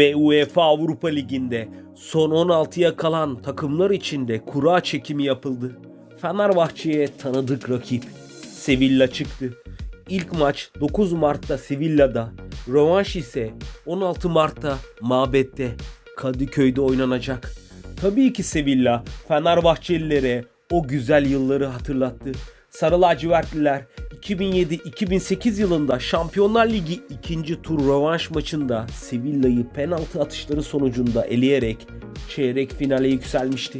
Ve UEFA Avrupa Ligi'nde son 16'ya kalan takımlar içinde kura çekimi yapıldı. Fenerbahçe'ye tanıdık rakip Sevilla çıktı. İlk maç 9 Mart'ta Sevilla'da, rövanş ise 16 Mart'ta Mabet'te Kadıköy'de oynanacak. Tabii ki Sevilla Fenerbahçelilere o güzel yılları hatırlattı. Sarı lacivertliler 2007-2008 yılında Şampiyonlar Ligi ikinci tur rövanş maçında Sevilla'yı penaltı atışları sonucunda eleyerek çeyrek finale yükselmişti.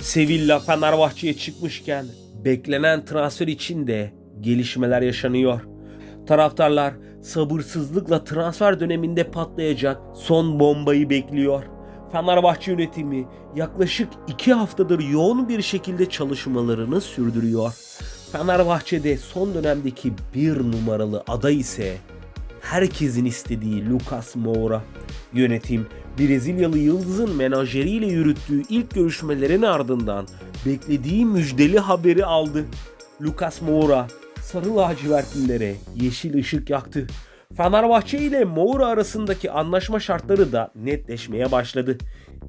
Sevilla Fenerbahçe'ye çıkmışken beklenen transfer için de gelişmeler yaşanıyor. Taraftarlar sabırsızlıkla transfer döneminde patlayacak son bombayı bekliyor. Fenerbahçe yönetimi yaklaşık 2 haftadır yoğun bir şekilde çalışmalarını sürdürüyor. Fenerbahçe'de son dönemdeki bir numaralı aday ise herkesin istediği Lucas Moura. Yönetim Brezilyalı yıldızın menajeriyle yürüttüğü ilk görüşmelerin ardından beklediği müjdeli haberi aldı. Lucas Moura sarı lacivertlilere yeşil ışık yaktı. Fenerbahçe ile Moura arasındaki anlaşma şartları da netleşmeye başladı.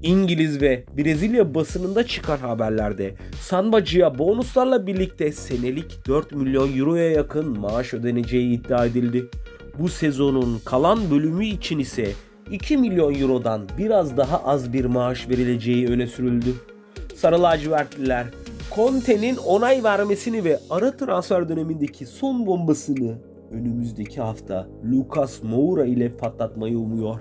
İngiliz ve Brezilya basınında çıkan haberlerde Sambacı'ya bonuslarla birlikte senelik 4 milyon euroya yakın maaş ödeneceği iddia edildi. Bu sezonun kalan bölümü için ise 2 milyon eurodan biraz daha az bir maaş verileceği öne sürüldü. Sarı lacivertliler Conte'nin onay vermesini ve ara transfer dönemindeki son bombasını önümüzdeki hafta Lucas Moura ile patlatmayı umuyor.